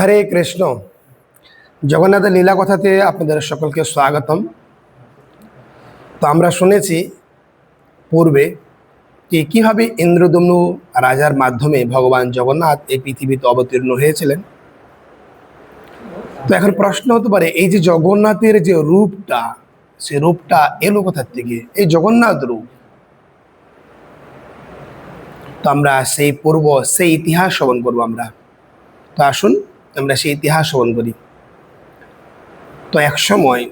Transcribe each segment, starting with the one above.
হরে কৃষ্ণ। জগন্নাথের লীলা কথাতে আপনাদের সকলকে স্বাগতম। তো আমরা শুনেছি পূর্বে যে কীভাবে ইন্দ্রদমনু রাজার মাধ্যমে ভগবান জগন্নাথ এই পৃথিবীতে অবতীর্ণ হয়েছিলেন? তো এখন প্রশ্ন হতে পারে, এই যে জগন্নাথের যে রূপটা, সে রূপটা এলো কোথার থেকে? এই জগন্নাথ রূপ। তো আমরা সেই পূর্ব, সেই ইতিহাস শ্রবণ করব আমরা। তো আসুন, আমরা সেই ইতিহাস শ্রবণ করি। তো এক সময়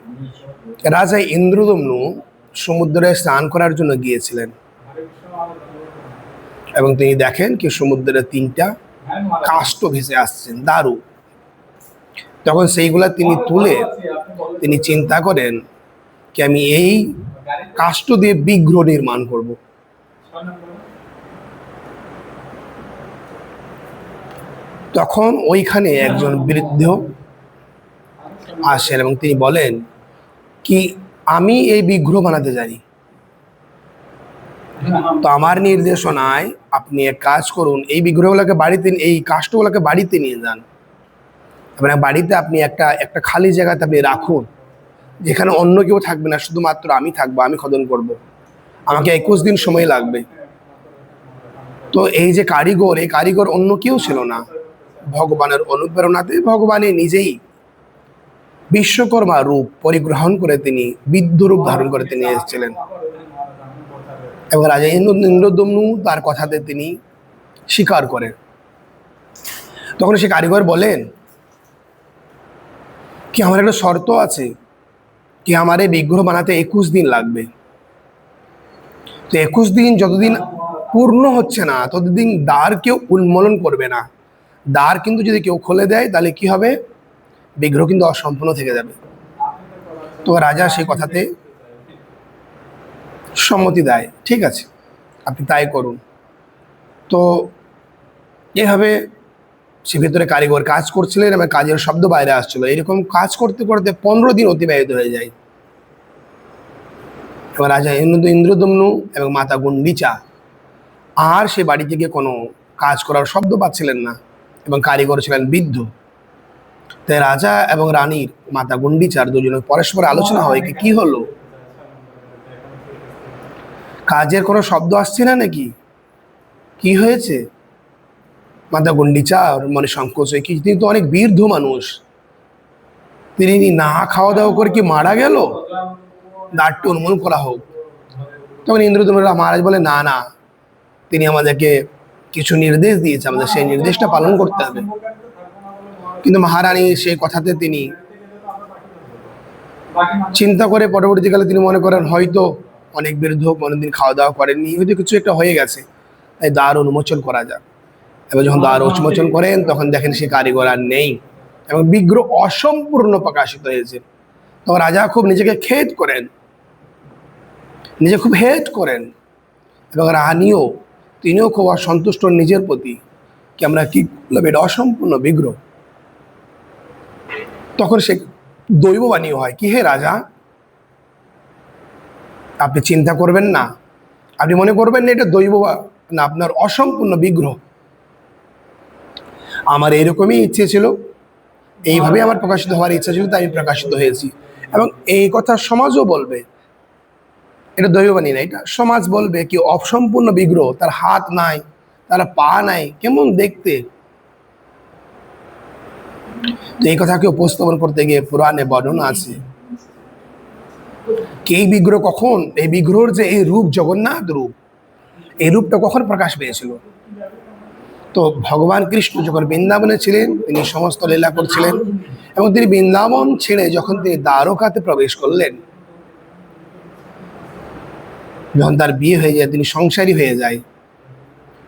রাজা ইন্দ্রদম্নু সমুদ্রে স্নান করার জন্য গিয়েছিলেন। এবং তিনি দেখেন কি সমুদ্রের তিনটা কাষ্ট ভেসে আসছেন, দারু। তখন সেইগুলা তিনি তুলে তিনি চিন্তা করেন কি আমি এই কাষ্ট দিয়ে বিগ্রহ নির্মাণ করব। তখন ওইখানে একজন বৃদ্ধ আসেন এবং তিনি বলেন, কি আমি এই বিগ্রহ বানাতে জানি? তো আমার নির্দেশনায় আপনি এক কাজ করুন, এই বিগ্রহগুলোকে বাড়িতে, এই কাষ্টগুলোকে বাড়িতে নিয়ে যান। আপনার বাড়িতে আপনি একটা একটা খালি জায়গাতে আপনি রাখুন, যেখানে অন্য কেউ থাকবে না, শুধুমাত্র আমি থাকব, আমি খদন করব। আমাকে একুশ দিন সময় লাগবে। তো এই যে কারিগর, এই কারিগর অন্য কেউ ছিল না। ভগবানের অনুপ্রেরণাতে ভগবানে নিজেই বিশ্বকর্মা রূপ পরিগ্রহণ করে তিনি বিদ্ধ রূপ ধারণ করে তিনি এসেছিলেন। এবং রাজা ইন্দ্র ইন্দ্রদম্নু তার কথাতে তিনি স্বীকার করেন তখন সে কারিগর বলেন কি আমার একটা শর্ত আছে? কি আমার এই বিগ্রহ বানাতে একুশ দিন লাগবে? তো একুশ দিন যতদিন পূর্ণ হচ্ছে না ততদিন দ্বার কেউ উন্মোলন করবে না। দ্বার কিন্তু যদি কেউ খুলে দেয়, তাহলে কি হবে? বিগ্রহ কিন্তু অসম্পূর্ণ থেকে যাবে। তো রাজা সেই কথাতে সম্মতি দেয়, ঠিক আছে, আপনি তাই করুন। তো এভাবে সে ভেতরে কারিগর কাজ করছিলেন এবং কাজের শব্দ বাইরে আসছিল। এরকম কাজ করতে করতে পনেরো দিন অতিবাহিত হয়ে যায়। এবার রাজা ইন্দ্র ইন্দ্রদম্নু এবং মাতা গুন্ডিচা, আর সে বাড়ি থেকে কোনো কাজ করার শব্দ পাচ্ছিলেন না। এবং কারিগর ছিলেন বৃদ্ধ। তাই রাজা এবং রানীর মাতা গুন্ডিচার দুজনের পরস্পর আলোচনা হয় কি কি হলো? কাজের কোনো শব্দ আসছে না নাকি? কি হয়েছে? মাতা গুন্ডিচা ওর মনে সংকোচ হয়ে, কি, তিনি তো অনেক বীর্ধ মানুষ। তিনি না খাওয়া দাওয়া করে কি মারা গেল? দাঁড়টি উন্মূলন করা হোক। তখন ইন্দ্রদমরা মহারাজ বলে, না না, তিনি আমাদেরকে কিছু নির্দেশ দিয়েছে আমাদের, সেই নির্দেশটা পালন করতে হবে। কিন্তু মহারানী সেই কথাতে তিনি চিন্তা করে পরবর্তীকালে তিনি মনে করেন, হয়তো অনেক বৃদ্ধ কোনোদিন খাওয়া দাওয়া করেননি, হয়তো কিছু একটা হয়ে গেছে। তাই দ্বার উন্মোচন করা যাক। এবার যখন দ্বার উন্মোচন করেন, তখন দেখেন সে কারিগর আর নেই এবং বিগ্রহ অসম্পূর্ণ প্রকাশিত হয়েছে। তখন রাজা খুব নিজেকে খেদ করেন, নিজে খুব হেট করেন এবং রানীও তিনিও খুব অসন্তুষ্ট নিজের প্রতি কি আমরা কি করলাম এটা অসম্পূর্ণ বিগ্রহ? তখন সে দৈববাণী হয়, কি হে রাজা? আপনি চিন্তা করবেন না। আপনি মনে করবেন না এটা দৈব না, আপনার অসম্পূর্ণ বিগ্রহ। আমার এরকমই ইচ্ছে ছিল। এইভাবে আমার প্রকাশিত হওয়ার ইচ্ছা ছিল, তাই আমি প্রকাশিত হয়েছি। এবং এই কথা সমাজও বলবে। এটা দৈববাণী না, এটা সমাজ বলবে কি অসম্পূর্ণ বিগ্রহ, তার হাত নাই, তার পা নাই, কেমন দেখতে? তো এই কথাকে উপস্থাপন করতে গিয়ে পুরাণে বর্ণনা আছে। কি বিগ্রহ কখন? এই বিগ্রহর যে এই রূপ, জগন্নাথ রূপ, এই রূপটা কখন প্রকাশ পেয়েছিল? তো ভগবান কৃষ্ণ যখন বৃন্দাবনে ছিলেন, তিনি সমস্ত লীলা করছিলেন এবং তিনি বৃন্দাবন ছেড়ে যখন তিনি দ্বারকাতে প্রবেশ করলেন যখন তার বিয়ে হয়ে যায়, তিনি সংসারী হয়ে যায়।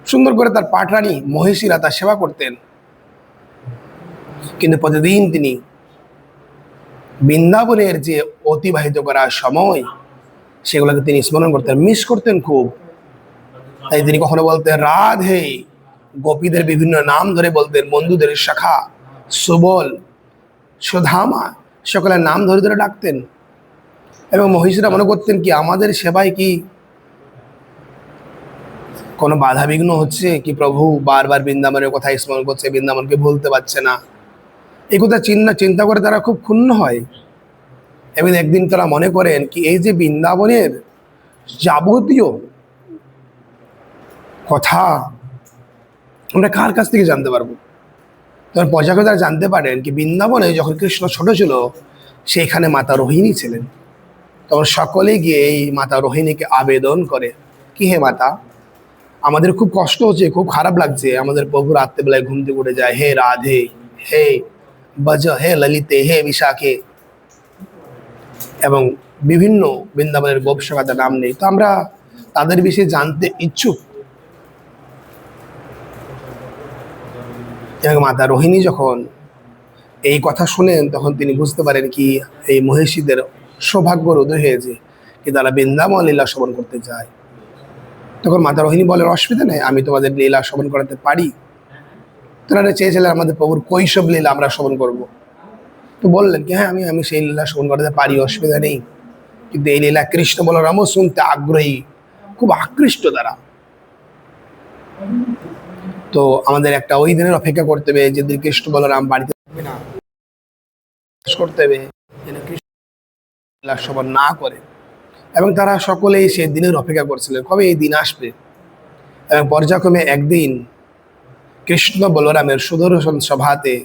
সুন্দর করে তার পাটরানী মহিষীরা তার সেবা করতেন। কিন্তু প্রতিদিন তিনি বৃন্দাবনের যে অতিবাহিত করার সময়, সেগুলোকে তিনি স্মরণ করতেন মিস করতেন খুব। তাই তিনি কখনো বলতেন, রাধে। গোপীদের বিভিন্ন নাম ধরে বলতেন, বন্ধুদের শাখা, সুবল, সুধামা, সকলের নাম ধরে ধরে ডাকতেন। এবং মহিষীরা মনে করতেন কি, আমাদের সেবায় কি কোনো বাধা বিঘ্ন হচ্ছে কি প্রভু বারবার বৃন্দাবনের কথা স্মরণ করছে, বৃন্দাবনকে ভুলতে পারছে না? এই কথা চিন্তা চিন্তা করে তারা খুব ক্ষুণ্ণ হয়। এবং একদিন তারা মনে করেন কি, এই যে বৃন্দাবনের যাবতীয় কথা, আমরা কার কাছ থেকে জানতে পারব? তখন প্রজাপতি তারা জানতে পারেন কি, বৃন্দাবনে যখন কৃষ্ণ ছোট ছিল, সেখানে মাতা রোহিণী ছিলেন। তখন সকলে গিয়ে এই মাতা রোহিণীকে আবেদন করে, কি হে মাতা? আমাদের খুব কষ্ট হচ্ছে, খুব খারাপ লাগছে। আমাদের প্রভু রাত্রেবেলায় ঘুম থেকে উঠে যায়, হে রাধে, হে বজ হে ললিতে, হে বিশাখে। এবং বিভিন্ন বৃন্দাবনের গোপসভাতার নাম নেই। তো আমরা তাদের বিষয়ে জানতে ইচ্ছুক। মাতা রোহিণী যখন এই কথা শুনেন, তখন তিনি বুঝতে পারেন কি এই মহিষীদের সৌভাগ্য উদয় হয়েছে, কি তারা বৃন্দাবন লীলা শ্রবণ করতে যায় তখন মাতা রোহিণী বলেন অসুবিধা নেই, আমি তোমাদের লীলা শ্রবণ করাতে পারি। তোনারা চেয়েছিলেন আমাদের প্রভুর কৈশব লীলা আমরা শ্রবণ করব। তো বললেন কি হ্যাঁ আমি আমি সেই লীলা শ্রবণ করাতে পারি, অসুবিধা নেই। কিন্তু এই লীলা কৃষ্ণ বলরামও শুনতে আগ্রহী, খুব আকৃষ্ট তারা। তো আমাদের একটা ওই দিনের অপেক্ষা করতে হবে যেদিন কৃষ্ণ বলরাম বাড়িতে না, করতে হবে, যেন কৃষ্ণ লীলা শ্রবণ না করে। এবং তারা সকলেই সেই দিনের অপেক্ষা করছিলেন, কবে এই দিন আসবে? এবং পর্যায়ক্রমে একদিন কৃষ্ণ বলরামের সুদর্শন সভাতে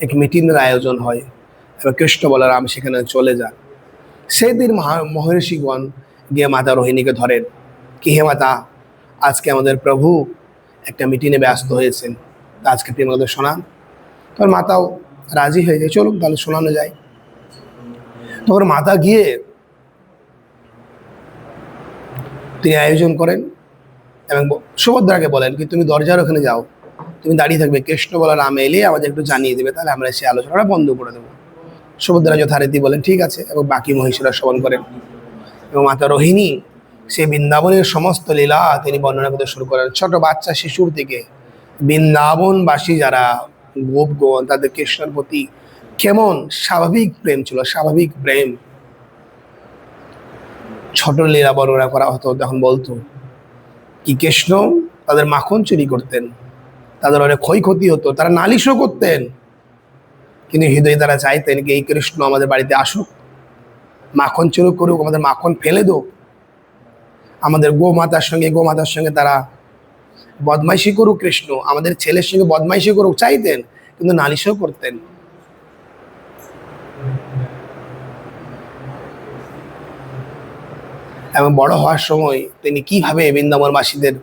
এক মিটিংয়ের আয়োজন হয় এবং কৃষ্ণ বলরাম সেখানে চলে যান। সেদিন মহা- মহর্ষিগণ গিয়ে মাতা রোহিণীকে ধরেন, কি হে মাতা, আজকে আমাদের প্রভু একটা মিটিংয়ে ব্যস্ত হয়েছেন, তা আজকে তিনি আমাদের শোনান। তখন মাতাও রাজি হয়ে যায়, চলুন তাহলে শোনানো যায়। তখন মাতা গিয়ে তিনি আয়োজন করেন এবং সুভদ্রাকে বলেন কি, তুমি দরজার ওখানে যাও। তুমি দাঁড়িয়ে থাকবে। কৃষ্ণ বলার রাম এলে আমাদের একটু জানিয়ে দেবে। তাহলে আমরা সেই আলোচনাটা বন্ধ করে দেবো। সুভদ্রা যথারীতি বলেন, ঠিক আছে। এবং বাকি মহিষীরা শ্রবণ করেন। এবং মাতা রোহিণী সে বৃন্দাবনের সমস্ত লীলা তিনি বর্ণনা করতে শুরু করেন। ছোট বাচ্চা শিশুর থেকে বৃন্দাবনবাসী যারা গোপগণ, তাদের কৃষ্ণের প্রতি কেমন স্বাভাবিক প্রেম ছিল, স্বাভাবিক প্রেম। ছোট লীলা বর্ণনা করা হতো তখন বলতো, কি কৃষ্ণ? তাদের মাখন চুরি করতেন। তাদের অনেক ক্ষয়ক্ষতি হতো। তারা নালিশও করতেন। কিন্তু হৃদয়ে তারা চাইতেন কি, এই কৃষ্ণ আমাদের বাড়িতে আসুক। মাখন চুরি করুক, আমাদের মাখন ফেলে দোক। আমাদের গোমাতার সঙ্গে গোমাতার সঙ্গে তারা বদমাইশি করুক কৃষ্ণ। আমাদের ছেলের সঙ্গে বদমাইশি করুক, চাইতেন, কিন্তু নালিশও করতেন। এবং বড় হওয়ার সময় তিনি কীভাবে বৃন্দাবন বৃন্দাবনবাসীদের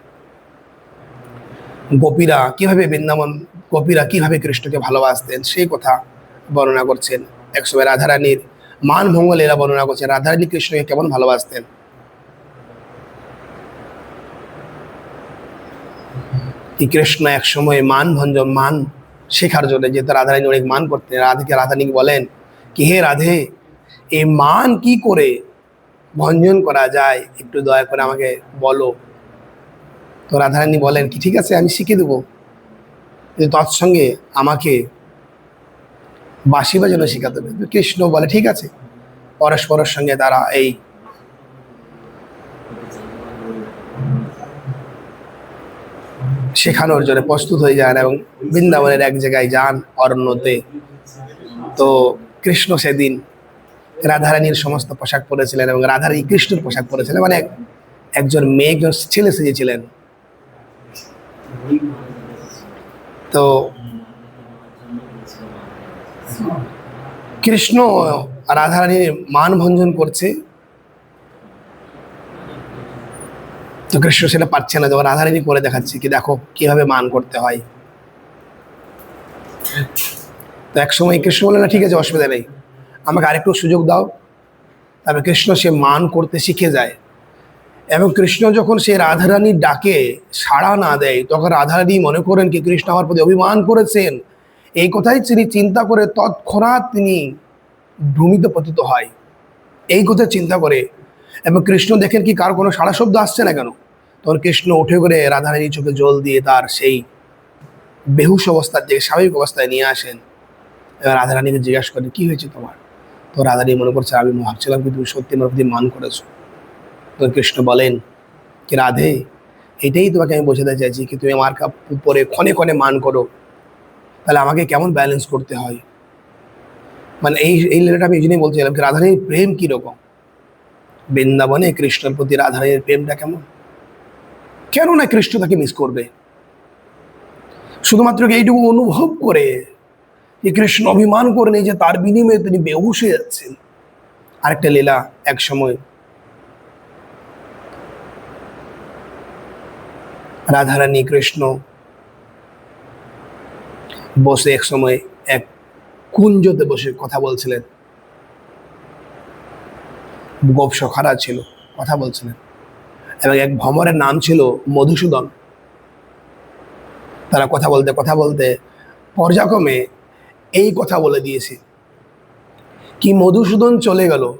গোপীরা, কীভাবে বৃন্দাবন গোপীরা কীভাবে কৃষ্ণকে ভালোবাসতেন, সেই কথা বর্ণনা করছেন একসময় রাধারানীর মান ভঙ্গ লীলা বর্ণনা করছেন, রাধারানী কৃষ্ণকে কেমন ভালোবাসতেন? কৃষ্ণ এক সময় মান ভঞ্জন মান শেখার জন্য যেহেতু রাধারানী অনেক মান করতেন, রাধাকে রাধারানী বলেন, কি হে রাধে এই মান কি করে ভঞ্জন করা যায়, একটু দয়া করে আমাকে বলো। তো রাধারানী বলেন, কি ঠিক আছে, আমি শিখে দেবো। তৎসঙ্গে আমাকে বাঁশি বাজানো শেখাতে হবে। কৃষ্ণ বলে, ঠিক আছে। পরস্পরের সঙ্গে তারা এই শেখানোর জন্য প্রস্তুত হয়ে যান এবং বৃন্দাবনের এক জায়গায় যান অরণ্যতে। তো কৃষ্ণ সেদিন রাধারানীর সমস্ত পোশাক পরেছিলেন এবং রাধারানী কৃষ্ণের পোশাক পরেছিলেন। মানে একজন মেয়ে, একজন ছেলে সেজেছিলেন। তো কৃষ্ণ রাধারানীর মান ভঞ্জন করছে। তো কৃষ্ণ সেটা পারছে না যখন রাধারানী করে দেখাচ্ছে কি দেখো কীভাবে মান করতে হয়। তো এক সময় কৃষ্ণ বলে না, ঠিক আছে, অসুবিধা নেই। আমাকে আরেকটু সুযোগ দাও। তারপরে কৃষ্ণ সে মান করতে শিখে যায়। এবং কৃষ্ণ যখন সে রাধারানীর ডাকে সাড়া না দেয়, তখন রাধারানী মনে করেন কি, কৃষ্ণ আমার প্রতি অভিমান করেছেন। এই কথাই তিনি চিন্তা করে তৎক্ষণাৎ তিনি ভূমিতে পতিত হয়। এই কথা চিন্তা করে এবং কৃষ্ণ দেখেন কি, কার কোনো সাড়া শব্দ আসছে না কেন? তখন কৃষ্ণ উঠে করে রাধারানীর চোখে জল দিয়ে তার সেই বেহুশ অবস্থার থেকে স্বাভাবিক অবস্থায় নিয়ে আসেন। রাধারানীকে জিজ্ঞাসা করে, কি হয়েছে তোমার? তো রাধারানী মনে করছে, আমি ভাবছিলাম কি তুমি সত্যি আমার প্রতি মান করেছ। তো কৃষ্ণ বলেন, কি রাধে, এটাই তোমাকে আমি বোঝাতে চাইছি কি তুমি আমার কাপ- উপরে ক্ষণে ক্ষণে মান করো। তাহলে আমাকে কেমন ব্যালেন্স করতে হয়? মানে এই এই লেটারটা আমি এই জন্যই বলছিলাম কি রাধারানীর প্রেম কীরকম? বৃন্দাবনে কৃষ্ণের প্রতি রাধারানীর প্রেমটা কেমন? কেন না কৃষ্ণ তাকে মিস করবে। শুধুমাত্র এইটুকু অনুভব করে যে কৃষ্ণ অভিমান করে নেই যে তার বিনিময়ে তিনি বেহুশ হয়ে যাচ্ছেন। আরেকটা লীলা এক সময় রাধারানী কৃষ্ণ বসে এক সময় এক কুঞ্জতে বসে কথা বলছিলেন। গোপ সখারা ছিল, কথা বলছিলেন। এবং এক ভ্রমরের নাম ছিল মধুসূদন। তারা কথা বলতে কথা বলতে পর্যায়ক্রমে এই কথা বলে দিয়েছে। কি মধুসূদন চলে গেল?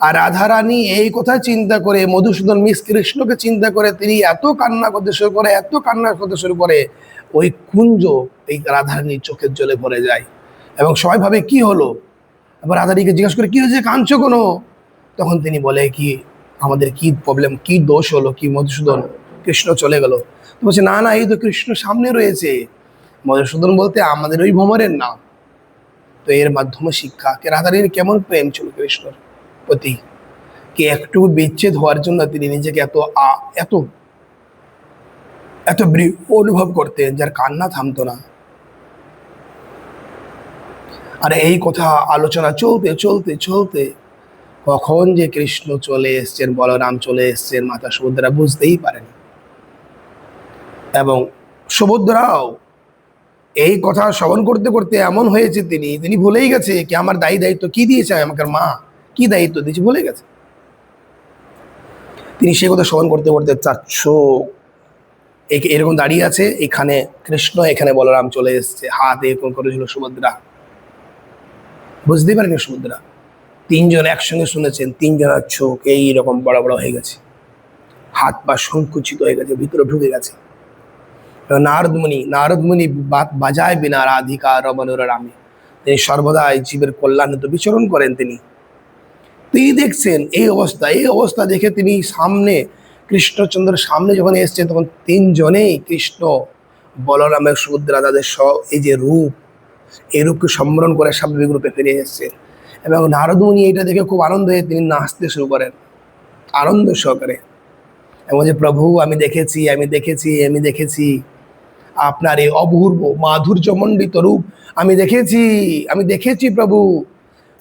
আর রাধারানী এই কথা চিন্তা করে, মধুসূদন মিস কৃষ্ণকে চিন্তা করে, তিনি এত কান্না করতে শুরু করে, এত কান্না করতে শুরু করে, ওই কুঞ্জ এই রাধারানীর চোখের জলে ভরে যায়। এবং সবাই ভাবে, কি হলো? এবার রাধারানীকে জিজ্ঞাসা করে, কি হয়েছে? কাঁদছো কোনো? তখন তিনি বলে, কি, আমাদের কি প্রবলেম কি দোষ হলো? কি মধুসূদন, কৃষ্ণ চলে গেল? তো বলছে, না না, এই তো কৃষ্ণ সামনে রয়েছে। মধুসূদন বলতে, আমাদের ওই ভ্রমরের নাম। তো এর মাধ্যমে শিক্ষা। কে রাধারানীর কেমন প্রেম ছিল কৃষ্ণর প্রতি? কি একটু বিচ্ছেদ হওয়ার জন্য তিনি নিজেকে এত এত এত অনুভব করতেন যার কান্না থামতো না। আর এই কথা আলোচনা চলতে চলতে চলতে কখন যে কৃষ্ণ চলে এসছেন, বলরাম চলে এসছেন, মাতা সুভদ্রা বুঝতেই পারেন। এবং সুভদ্রাও এই কথা শ্রবণ করতে করতে এমন হয়েছে তিনি তিনি ভুলেই গেছে কি আমার দায়ী দায়িত্ব কি দিয়েছে, আমাকে মা কি দায়িত্ব দিয়েছে ভুলে গেছে। তিনি সে কথা শ্রবণ করতে করতে চাচ্ছ এরকম দাঁড়িয়ে আছে, এখানে কৃষ্ণ, এখানে বলরাম চলে এসছে। হাত এরকম করেছিল সুভদ্রা। বুঝতেই পারেনি সুভদ্রা। তিনজন একসঙ্গে শুনেছেন, তিনজনের চোখ এইরকম বড় বড় হয়ে গেছে। হাত পা সংকুচিত হয়ে গেছে, ভিতরে ঢুকে গেছে। নারদমণি নারদমণি বা- বাজায় বিনা রাধিকা রমণর রামে তিনি সর্বদা জীবের কল্যাণে তো বিচরণ করেন তিনি। তিনি দেখছেন এই অবস্থা এই অবস্থা দেখে তিনি সামনে, কৃষ্ণচন্দ্রের সামনে যখন এসছেন, তখন তিনজনেই কৃষ্ণ, বলরামের সুভদ্রা তাদের স এই যে রূপ, এই রূপকে সম্বরণ করে স্বাভাবিক রূপে ফিরে এসছেন। এবং নারদমণি এটা দেখে খুব আনন্দ হয়ে তিনি নাচতে শুরু করেন, আনন্দ সহকারে। এবং যে প্রভু, আমি দেখেছি আমি দেখেছি আমি দেখেছি। আপনার এই অপূর্ব মাধুর্যমণ্ডিত রূপ আমি দেখেছি আমি দেখেছি প্রভু।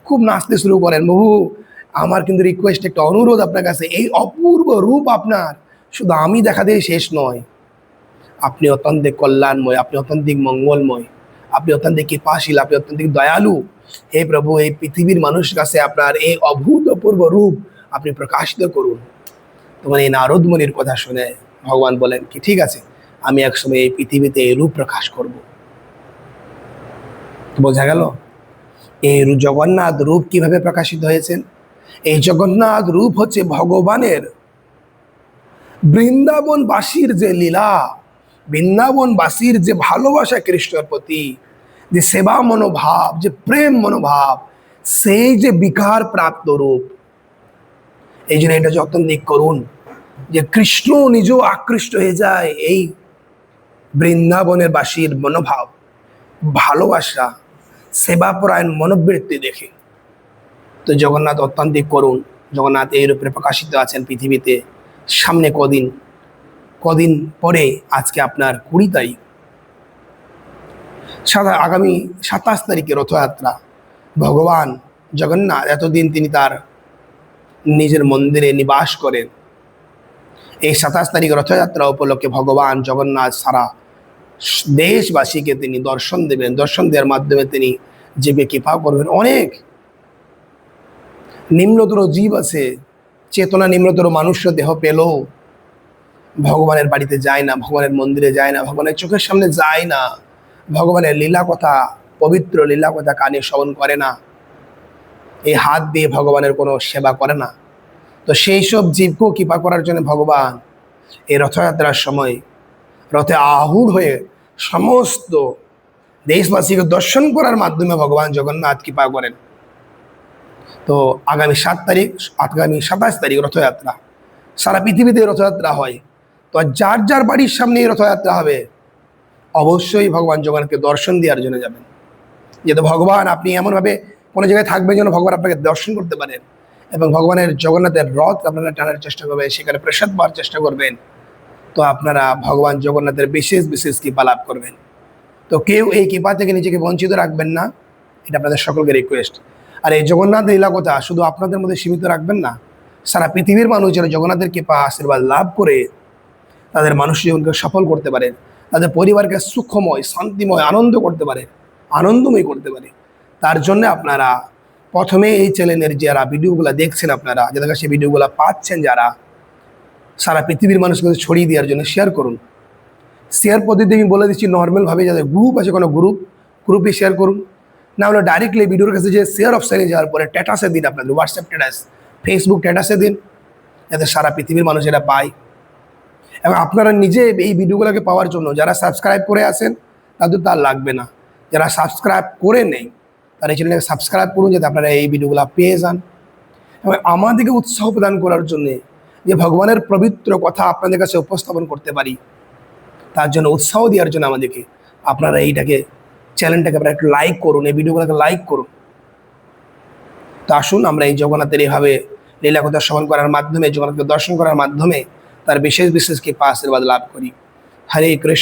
খুব নাচতে শুরু করেন, প্রভু। আমার কিন্তু রিকোয়েস্ট একটা অনুরোধ আপনার কাছে, এই অপূর্ব রূপ আপনার শুধু আমি দেখাতেই শেষ নয়। আপনি অত্যন্ত কল্যাণময়, আপনি অত্যন্ত মঙ্গলময়, আপনি অত্যন্ত কৃপাশীল, আপনি অত্যন্ত দয়ালু। হে প্রভু, এই পৃথিবীর মানুষের কাছে আপনার এই অভূতপূর্ব রূপ আপনি প্রকাশিত করুন। তোমার এই নারদমণির কথা শুনে ভগবান বলেন কি, ঠিক আছে আমি একসময় এই পৃথিবীতে এই রূপ প্রকাশ করব। বোঝা গেল? এই জগন্নাথ রূপ কীভাবে প্রকাশিত হয়েছেন? এই জগন্নাথ রূপ হচ্ছে ভগবানের বৃন্দাবনবাসীর যে লীলা, বৃন্দাবনবাসীর যে ভালোবাসা কৃষ্ণর প্রতি, যে সেবা মনোভাব, যে প্রেম মনোভাব, সেই যে বিকার প্রাপ্ত রূপ। এই জন্য এটা যত্ন করুন যে কৃষ্ণ নিজেও আকৃষ্ট হয়ে যায় এই বৃন্দাবনের বাসীর মনোভাব, ভালোবাসা সেবাপরায়ণ মনোবৃত্তি দেখে। তো জগন্নাথ অত্যন্ত করুণ। জগন্নাথ এই রূপে প্রকাশিত আছেন পৃথিবীতে। সামনে কদিন কদিন পরে আজকে আপনার কুড়ি তারিখ। সাদা আগামী সাতাশ তারিখে রথযাত্রা। ভগবান জগন্নাথ এতদিন তিনি তার নিজের মন্দিরে নিবাস করেন। এই সাতাশ তারিখ রথযাত্রা উপলক্ষে ভগবান জগন্নাথ সারা দেশবাসীকে তিনি দর্শন দেবেন, দর্শন দেওয়ার মাধ্যমে তিনি জীবে কৃপা করবেন। অনেক নিম্নতর জীব আছে, চেতনা নিম্নতর মানুষ দেহ পেলেও ভগবানের বাড়িতে যায় না, ভগবানের মন্দিরে যায় না, ভগবানের চোখের সামনে যায় না, ভগবানের লীলা কথা, পবিত্র লীলা কথা কানে শ্রবণ করে না, এই হাত দিয়ে ভগবানের কোনো সেবা করে না। তো সেই সব জীবকেও কৃপা করার জন্য ভগবান এই রথযাত্রার সময় রথে আহুর হয়ে সমস্ত দেশবাসীকে দর্শন করার মাধ্যমে ভগবান জগন্নাথ কৃপা করেন। তো আগামী সাত তারিখ, আগামী সাতাশ তারিখ রথযাত্রা। সারা পৃথিবীতে রথযাত্রা হয়। তো যার যার বাড়ির সামনে রথযাত্রা হবে, অবশ্যই ভগবান জগন্নাথকে দর্শন দেওয়ার জন্য যাবেন। যেহেতু ভগবান আপনি এমনভাবে কোনো জায়গায় থাকবেন যেন ভগবান আপনাকে দর্শন করতে পারেন এবং ভগবানের জগন্নাথের রথ আপনারা টানার চেষ্টা করবেন, সেখানে প্রসাদ পাওয়ার চেষ্টা করবেন। তো আপনারা ভগবান জগন্নাথের বিশেষ বিশেষ কৃপা লাভ করবেন। তো কেউ এই কৃপা থেকে নিজেকে বঞ্চিত রাখবেন না, এটা আপনাদের সকলকে রিকোয়েস্ট আর এই জগন্নাথ লীলা কথা শুধু আপনাদের মধ্যে সীমিত রাখবেন না, সারা পৃথিবীর মানুষ যেন জগন্নাথের কৃপা, আশীর্বাদ লাভ করে তাদের মানুষ জীবনকে সফল করতে পারে, তাদের পরিবারকে সুখময়, শান্তিময়, আনন্দ করতে পারে, আনন্দময় করতে পারে। তার জন্য আপনারা প্রথমে এই চ্যানেলের যারা ভিডিওগুলো দেখছেন আপনারা যাদের কাছে ভিডিওগুলো পাচ্ছেন যারা সারা পৃথিবীর মানুষকে ছড়িয়ে দেওয়ার জন্য শেয়ার করুন। শেয়ার পদ্ধতি আমি বলে দিচ্ছি নর্মালভাবে যাদের গ্রুপ আছে, কোনো গ্রুপ গ্রুপে শেয়ার করুন। না হলে ডাইরেক্টলি ভিডিওর কাছে যে শেয়ার অপশানে যাওয়ার পরে স্ট্যাটাসে দিন আপনাদের হোয়াটসঅ্যাপ স্ট্যাটাস ফেসবুক স্ট্যাটাসে দিন, যাতে সারা পৃথিবীর মানুষ এটা পায়। এবং আপনারা নিজে এই ভিডিওগুলোকে পাওয়ার জন্য যারা সাবস্ক্রাইব করে আসেন তাদের তার লাগবে না। যারা সাবস্ক্রাইব করে নেই, তারা এই চ্যানেলটাকে সাবস্ক্রাইব করুন, যাতে আপনারা এই ভিডিওগুলো পেয়ে যান। এবং আমাদেরকে উৎসাহ প্রদান করার জন্য যে ভগবানের পবিত্র কথা আপনাদের কাছে উপস্থাপন করতে পারি, তার জন্য উৎসাহ দেওয়ার জন্য আমাদেরকে আপনারা এইটাকে চ্যানেলটাকে আপনারা একটু লাইক করুন, এই ভিডিওগুলোকে লাইক করুন। তো আসুন, আমরা এই জগন্নাথের এইভাবে লীলাকথা শ্রবণ করার মাধ্যমে, জগন্নাথকে দর্শন করার মাধ্যমে তার বিশেষ বিশেষ কৃপা আশীর্বাদ লাভ করি। হরে কৃষ্ণ।